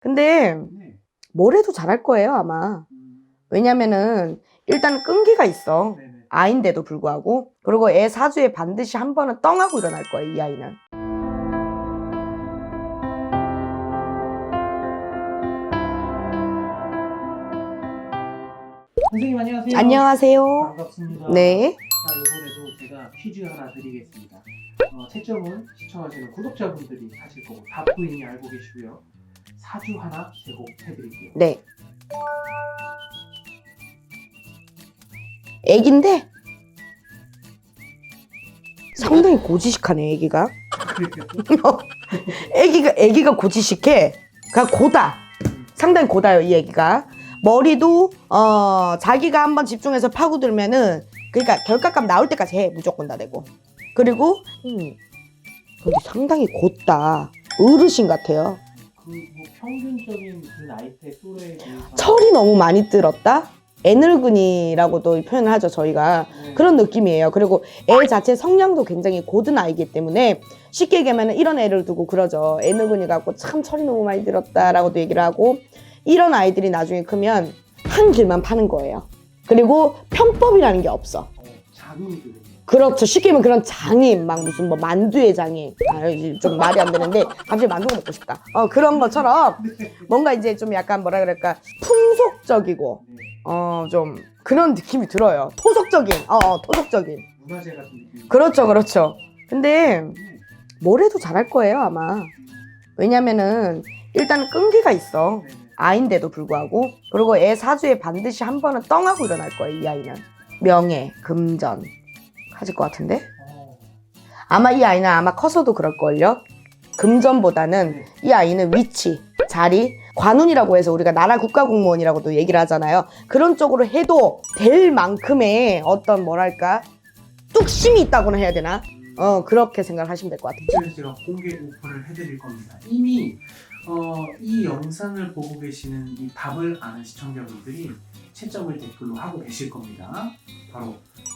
근데 네. 뭘 해도 잘할 거예요, 아마. 음, 왜냐면은 일단 끈기가 있어. 네네. 아인데도 불구하고. 그리고 애 사주에 반드시 한 번은 떵하고 일어날 거예요, 이 아이는. 선생님 안녕하세요. 안녕하세요. 반갑습니다. 네. 자, 이번에도 제가 퀴즈 하나 드리겠습니다. 어, 채점은 시청하시는 구독자분들이 하실 거고 이미 알고 계시고요. 사주 하나 제공해드릴게요. 네. 애기인데 상당히 고지식하네, 애기가. 애기가 애기가 고지식해. 그러니까 고다. 상당히 고다요, 이 애기가. 머리도 어 자기가 한번 집중해서 파고들면은 그러니까 결과값 나올 때까지 해 무조건 다 되고. 그리고 음 근데 상당히 곧다. 어르신 같아요. 그뭐 평균적인 그 나이대 또래에 비해서 철이 너무 많이 들었다. 애늙은이라고도 표현을 하죠 저희가 네. 그런 느낌이에요. 그리고 애 자체 성량도 굉장히 고든 아이기 때문에 쉽게 얘기하면 이런 애를 두고 그러죠. 애늙은이 갖고 참 철이 너무 많이 들었다라고도 얘기를 하고 이런 아이들이 나중에 크면 한 길만 파는 거예요. 그리고 편법이라는 게 없어. 어, 자금이 들어요. 그렇죠. 쉽게 말하면 그런 장인, 막 무슨 뭐 만두의 장인. 아, 이제 좀 말이 안 되는데 갑자기 만두가 먹고 싶다. 어, 그런 것처럼 뭔가 이제 좀 약간 뭐라 그럴까 풍속적이고 네. 어, 좀 그런 느낌이 들어요. 토속적인, 어, 어, 토속적인. 문화재 같은 느낌. 그렇죠, 그렇죠. 근데 네. 뭘 해도 잘할 거예요, 아마. 왜냐면은 일단 끈기가 있어. 아인데도 불구하고. 그리고 애 사주에 반드시 한 번은 떵하고 일어날 거예요, 이 아이는. 명예, 금전. 가질 것 같은데? 어, 아마 이 아이는 아마 커서도 그럴걸요? 금전보다는 네. 이 아이는 위치, 자리, 관운이라고 해서 우리가 나라 국가 공무원이라고도 얘기를 하잖아요. 그런 쪽으로 해도 될 만큼의 어떤 뭐랄까 뚝심이 있다고나 해야 되나? 어 그렇게 생각하시면 될 것 같아요. 제가 공개 오픈을 해드릴 겁니다. 이미 어, 이 영상을 보고 계시는 이 답을 아는 시청자분들이 채점을 댓글로 하고 계실 겁니다. 바로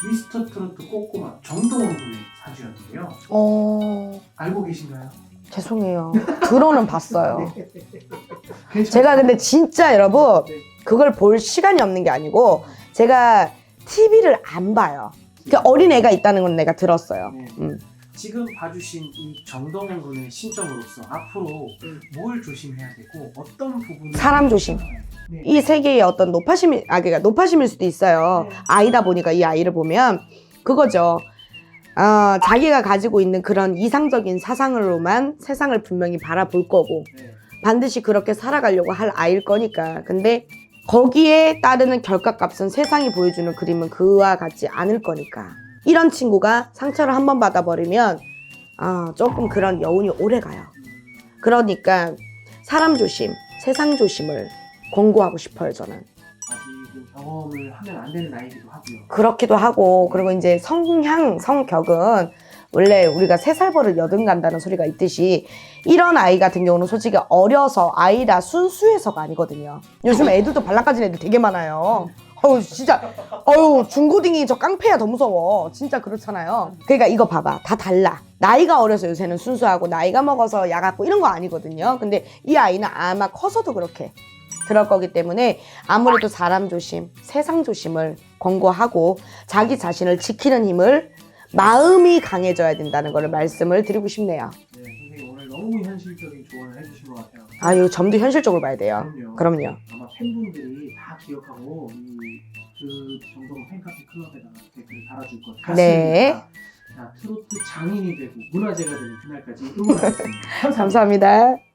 미스터 트로트 꼬꼬마 정동원 군의 사주였는데요. 어 알고 계신가요? 죄송해요. 들어는 봤어요. 괜찮- 제가 근데 진짜 여러분 네. 그걸 볼 시간이 없는 게 아니고 제가 TV를 안 봐요. 그 어린 애가 있다는 건 내가 들었어요. 네. 음. 지금 봐주신 이 정동원 군의 신점으로서 앞으로 뭘 조심해야 되고 어떤 부분을 사람 조심. 네. 이 세계의 어떤 노파심이 아 그러니까 노파심일 수도 있어요. 네. 아이다 보니까 이 아이를 보면 그거죠. 어, 자기가 가지고 있는 그런 이상적인 사상으로만 세상을 분명히 바라볼 거고 네. 반드시 그렇게 살아가려고 할 아이일 거니까. 근데 거기에 따르는 결과값은 세상이 보여주는 그림은 그와 같지 않을 거니까. 이런 친구가 상처를 한 번 받아버리면 아, 조금 그런 여운이 오래 가요. 그러니까 사람 조심, 세상 조심을 권고하고 싶어요, 저는. 경험을 하면 안 되는 나이기도 하고요. 그렇기도 하고, 그리고 이제 성향, 성격은 원래 우리가 세 살 버릇 여든 간다는 소리가 있듯이 이런 아이 같은 경우는 솔직히 어려서 아이라 순수해서가 아니거든요. 요즘 애들도 발락가진 애들 되게 많아요. 어우, 진짜. 어우, 중고딩이 저 깡패야 더 무서워. 진짜 그렇잖아요. 그러니까 이거 봐봐. 다 달라. 나이가 어려서 요새는 순수하고 나이가 먹어서 야같고 이런 거 아니거든요. 근데 이 아이는 아마 커서도 그렇게 그럴 거기 때문에 아무래도 사람 조심, 세상 조심을 권고하고 자기 자신을 지키는 힘을 마음이 강해져야 된다는 거를 말씀을 드리고 싶네요. 너무 현실적인 조언을 해주신 것 같아요. 아유, 점도 현실적으로 봐야 돼요. 그럼요. 그럼요. 아마 팬분들이 다 기억하고 이 그 정동 팬카페 클럽에다가 댓글을 달아줄 것 같습니다. 네. 자, 트로트 장인이 되고 문화재가 되는 그날까지 응원하겠습니다. 감사합니다. 감사합니다.